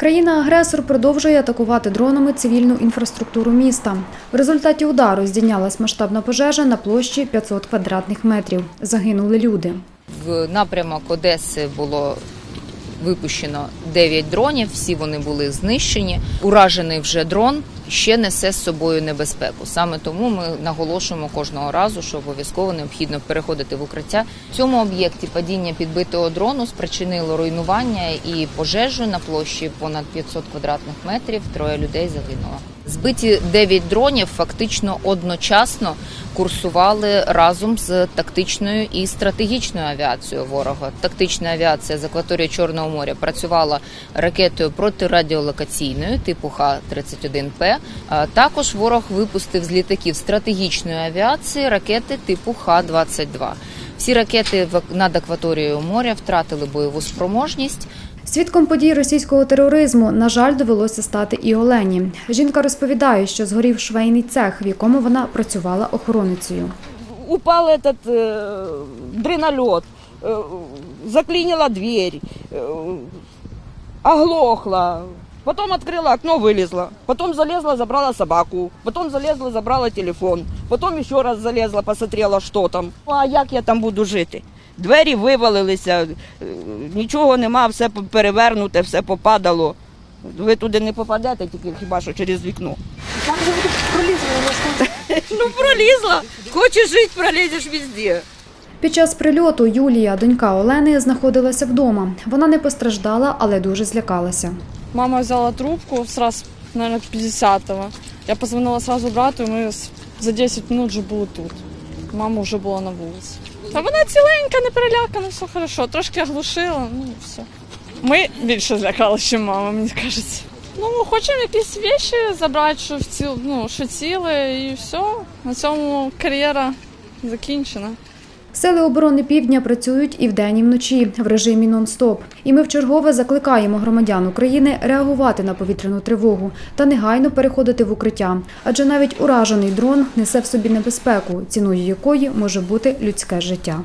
Країна-агресор продовжує атакувати дронами цивільну інфраструктуру міста. В результаті удару здійнялась масштабна пожежа на площі 500 квадратних метрів. Загинули люди. В напрямок Одеси було випущено 9 дронів. Всі вони були знищені. Уражений вже дрон ще несе з собою небезпеку. Саме тому ми наголошуємо кожного разу, що обов'язково необхідно переходити в укриття. В цьому об'єкті падіння підбитого дрону спричинило руйнування і пожежу на площі понад 500 квадратних метрів. Троє людей загинуло. Збиті 9 дронів фактично одночасно курсували разом з тактичною і стратегічною авіацією ворога. Тактична авіація з акваторії Чорного моря працювала ракетою протирадіолокаційною типу Х-31П. Також ворог випустив з літаків стратегічної авіації ракети типу Х-22. Всі ракети над акваторією моря втратили бойову спроможність. Свідком подій російського тероризму, на жаль, довелося стати і Олені. Жінка розповідає, що згорів швейний цех, в якому вона працювала охороницею. упал этот э, дренолет, э, заклинила дверь, э, оглохла. Потом открыла окно, вылезла. Потом залезла, забрала собаку. Потом залезла, забрала телефон. Потом еще раз залезла, посмотрела, що там. Ну, А як я там буду жити? Двері вивалилися, е, нічого нема, все перевернуте, все попадало. Ви туди не попадете, тільки хіба що через вікно. Там же пролізла. Ну пролізла. Хочеш жити, пролізеш везде. Під час прильоту Юлія, донька Олени, знаходилася вдома. Вона не постраждала, але дуже злякалася. Мама взяла трубку сразу, наверное, 50-го. Я позвонила сразу брату, і ми за 10 минут вже були тут. Мама вже була на вулиці. Та вона ціленька, не перелякана, все хорошо. Трошки оглушила, ну і все. Ми більше злякалися, ніж мама, мені кажеться. Ну, хочемо якісь речі забрати, що, в ціл, ну, що ціле, і все. На цьому кар'єра закінчена. Сили оборони півдня працюють і вдень, і вночі в режимі нон-стоп. І ми вчергове закликаємо громадян України реагувати на повітряну тривогу та негайно переходити в укриття. Адже навіть уражений дрон несе в собі небезпеку, ціною якої може бути людське життя.